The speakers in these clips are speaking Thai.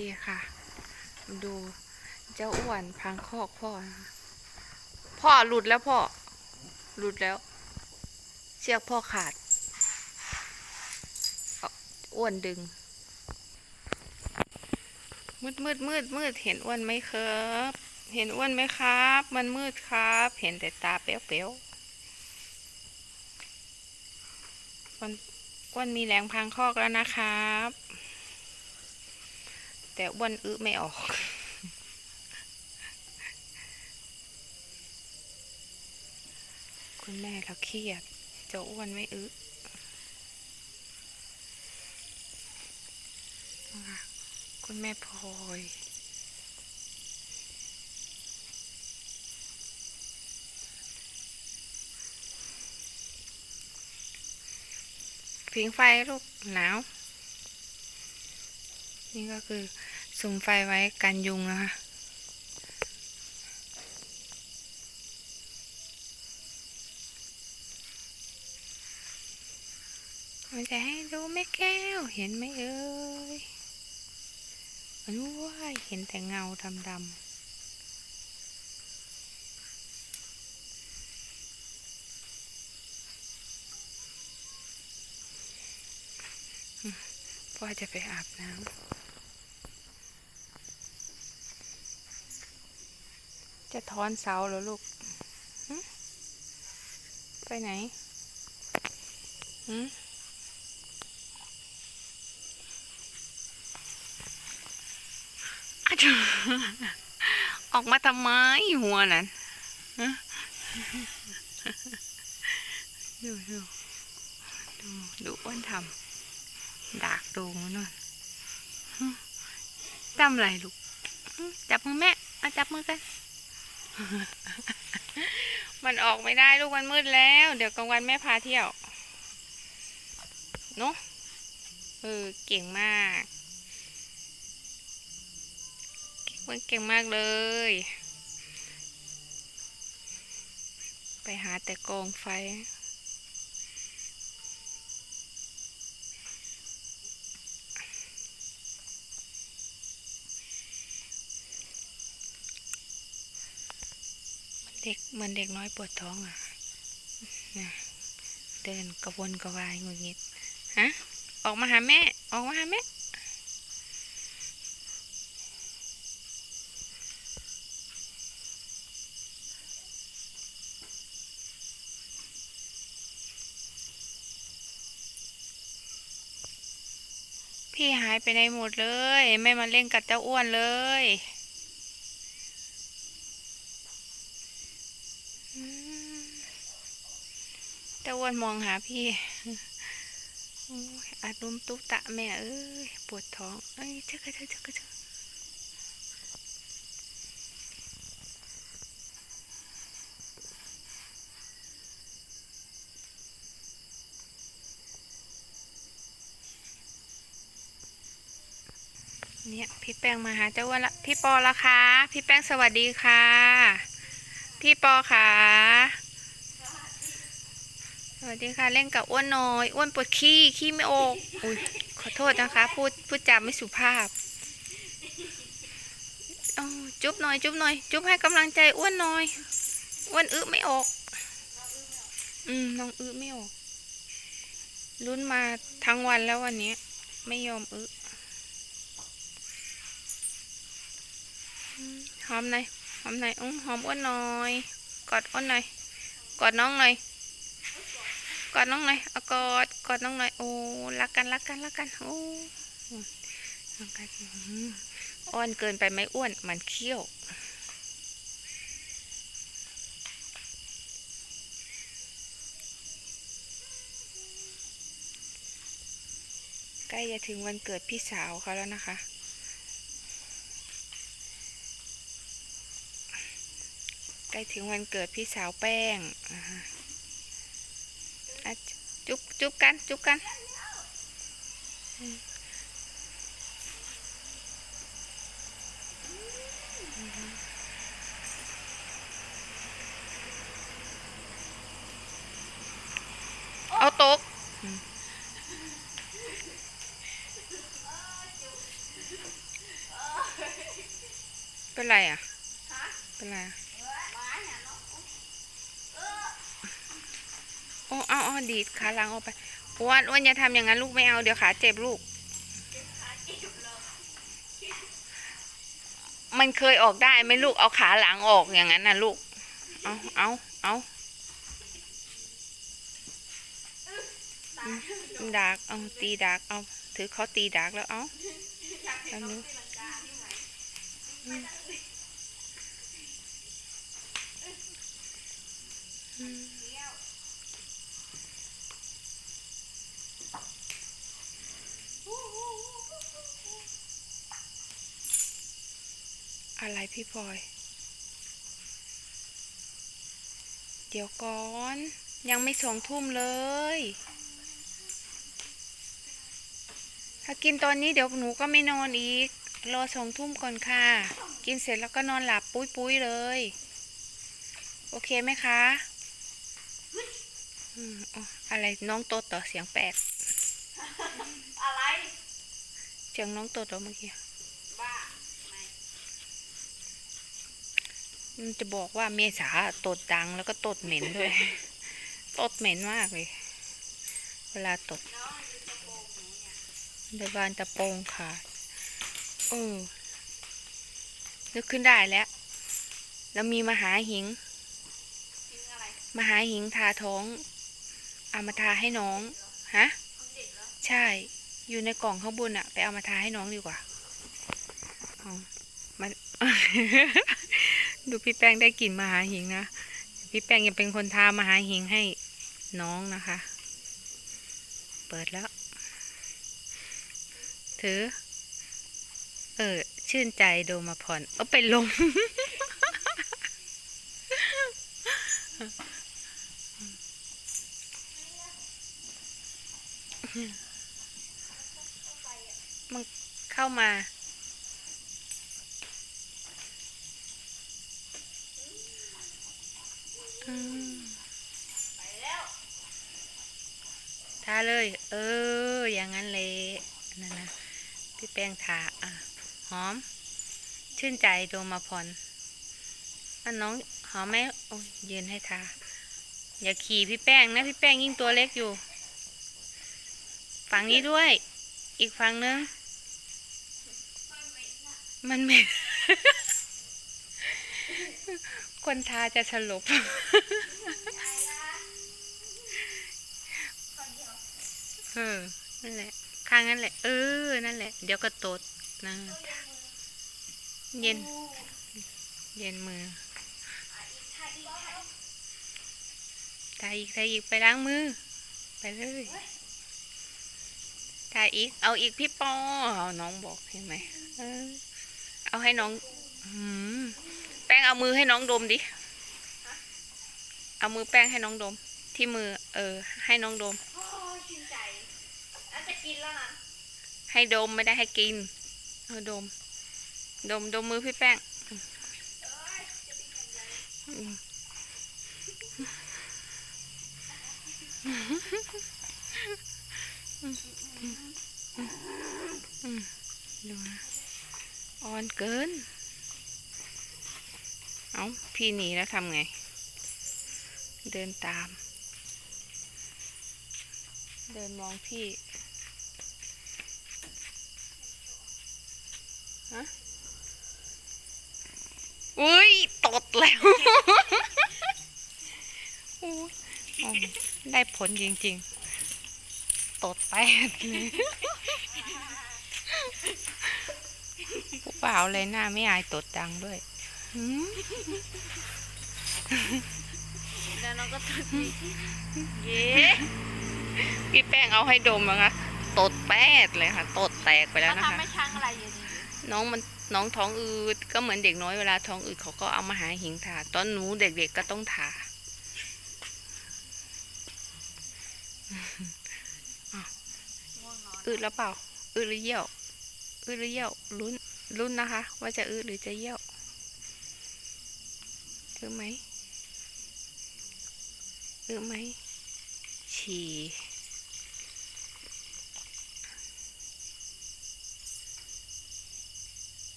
ดีค่ะ ดูเจ้าอ้วนพังคอกพ่อ พ่อหลุดแล้วพ่อ หลุดแล้ว เชือกพ่อขาด อ้วนดึง มืดมืดมืดมืดเห็นอ้วนไหมครับ เห็นอ้วนไหมครับ มันมืดครับ เห็นแต่ตาเป๊ยวๆอ้วนอ้วนมีแรงพังคอกแล้วนะครับ แต่อ้วนอึไม่ออก คุณแม่เราเครียดจ้าอ้วนไม่อึคะคุณแม่พลอยผิงไฟลูกหนาว นี่ก็คือสุมไฟไว้กันยุงนะคะมันจะให้ดูแม่แก้ว เห็นไหมเอ้ยมันว้ายเห็นแต่เงาดำๆ พ่อจะไปอาบน้ำ จะถอนเสาเหรอลูก ไปไหนหืมอะจูออกมาทำไมหัวนั่นดูดูดูดูอ้วนทำ ดากโดูมันนู่นทำอะไรลูก จับมือแม่มาจับมือกัน มันออกไม่ได้ลูกมันมืดแล้ว เดี๋ยวกลางวันแม่พาเที่ยว เนาะเออเก่งมากมันเก่งมากเลย ไปหาแต่กองไฟ ด็กเหมือนเด็กน้อยปวดท้องอะนะเดินกระวนกระวายงุดงิดฮะออกมาหาแม่ ออกมาหาแม่พี่หายไปในหมดเลย ไม่มาเล่นกับเจ้าอ้วนเลย อืมเจ้าอ้วนมองหาพี่อาดุมตุ๊ตะแม่เอ้ยปวดท้อง เอ้ยเจ้ากระเจ้าเจ้ากระเจ้าเนี่ยพี่แป้งมาหาเจ้าอ้วนละพี่ปอละคะ พี่แป้งสวัสดีค่ะ พี่ปอค่ะ สวัสดีค่ะ เล่นกับอ้วนน้อย อ้วนปวดขี้ ขี้ไม่ออก อุ้ยขอโทษนะคะ พูดพูดจาไม่สุภาพเอจุ๊บหน่อย จุ๊บหน่อย จุ๊บให้กำลังใจอ้วนหน่อย อ้วนอึไม่ออก อืมน้องอึไม่ออก ลุ้นมาทั้งวันแล้ววันนี้ ไม่ยอมอึหอมหน่อย หอมหน่อยอุ้มหอมอ้วนหน่อย กอดอ้วนหน่อย กอดน้องหน่อย กอดน้องหน่อยเอากอด กอดน้องหน่อย โอ้ รักกัน รักกัน รักกัน โอ้รักกันอ้อนเกินไปไหมอ้วน มันเขี้ยวใกล้จะถึงวันเกิดพี่สาวเขาแล้วนะคะ ใก ล้ถึงวันเกิดพี่สาวแป้งอ่าฮะอะจุ๊บจุ๊บกัน จุ๊บกันเอาตกอเป็นไรอะ เป็นไรอะ โอ้เอาเอาดีดขาหลังออกไปอ้วนอ้วนอย่าทำอย่างนั้นลูกไม่เอาเดี๋ยวขาเจ็บลูก มันเคยออกได้ไหมลูกเอาขาหลังออกอย่างนั้นนะลูก เอาเอาเอาดักเอาตีดักเอาถือเขาตีดักแล้วเอาแล้วนู้อืม อืมอะไรพี่พลอย เดี๋ยวก่อน ยังไม่สองทุ่มเลย ถ้ากินตอนนี้เดี๋ยวหนูก็ไม่นอนอีก รอสองทุ่มก่อนค่ะ กินเสร็จแล้วก็นอนหลับปุ้ยปุ้ยๆเลย โอเคไหมคะอืมอ๋ออะไรน้องโตดต่อเสียงแปลกอะไร เสียงน้องโตดต่อเมื่อกี้ บ้า มันจะบอกว่าเมษาตดดังแล้วก็ตดเหม็นด้วย ตดเหม็นมากเลย เวลาตดน้องอยู่กระโปรงหนูเนี่ยในบานตะโปงค่ะเออนึกขึ้นได้แล้ว แล้วมีมหาหิง มหาหิงทาท้อง เอามาทาให้น้อง ฮะ ใช่ อยู่ในกล่องข้างบนอะไปเอามาทาให้น้องดีกว่าเอมัน ดูพี่แป้งได้กลิ่นมหาหิงนะ พี่แป้งยังเป็นคนทามหาหิงให้น้องนะคะ เปิดแล้ว ถือ เออ ชื่นใจโดมาผ่อนเอาไปลงมันเข้ามา อืม ไปแล้ว ทา เลยเออ อย่างนั้นเลยนั่นนะพี่แป้งทาอะหอม ชื่นใจโดมาพรอันน้องหอมไหมโอ้ยยืนให้ทา อย่าขี่พี่แป้งนะ พี่แป้งยิ่งตัวเล็กอยู่ ฝั่งนี้ด้วย อีกฝั่งนึง มันเหม็นคนทาจะสลบ เออนั่นแหละ ข้างนั้นแหละ เออ นั่นแหละ เดี๋ยวก็ตดนะเย็น เย็นมือทาอีกทาอีกไปล้างมือ ไปเลยทาอีก เอาอีกพี่ปอเอาน้องบอกเห็นไหมเออ เอาให้น้องแป้งเอามือให้น้องดมดิ เอามือแป้งให้น้องดม ที่มือ เออ ให้น้องดม โอ้ยชื่นใจแล้วจะ กินแล้วนะ ให้ดมไม่ได้ให้กิน เอาดม ดมดมมือพี่แป้งดูนะอ่อนเกิน เอาพี่หนีแล้วทำไง เดินตาม เดินมองพี่ ฮะอุ้ยตดแล้วอุ๊ยอ๋อได้ผลจริงๆ ตดแปดเลยผู้เปล่าเลยหน้าไม่อายตดดังด้วยหืมแล้วน้องก็ตื่นเย้พี่แป้งเอาให้ดมนะคะตดแปดเลยค่ะ ตดแตกไปแล้วเขานะคะทำไม่ช้างอะไรอยู่ดี น้องมันน้องท้องอืดก็เหมือนเด็กน้อยเวลาท้องอืดเขาก็เอามาหาหิงทาตอนหนูเด็กๆก็ต้องทาง่วงนอนอืดแล้วเปล่าอืดหรือเยี่ยวอืดหรือเยี่ยวลุ้นลุ้นนะคะ ว่าจะอืดหรือจะเยี่ยวอืดไหมอืดไหมฉี่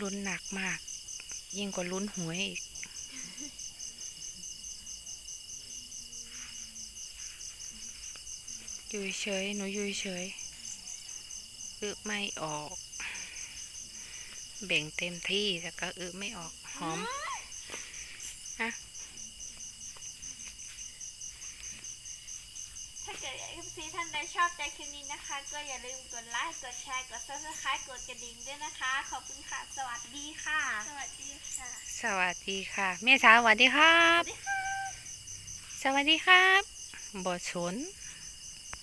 ลุ้นหนักมาก ยิ่งกว่าลุ้นหวยอีก อยู่เฉยหนูอยู่เฉยอึไม่ออก เบ่งเต็มที่แต่ก็อึไม่ออกหอม ถ้าเกิดเอฟซีท่าน ใดชอบใจคลิปนี้นะคะ ก็อย่าลืมกดไลค์ กดแชร์ กดซับสไครต์กดกระดิ่งด้วยนะคะ ขอบคุณค่ะ สวัสดีค่ะ สวัสดีค่ะ สวัสดีค่ะแม่สาวสวัสดีครับสวัสดีครับบอชน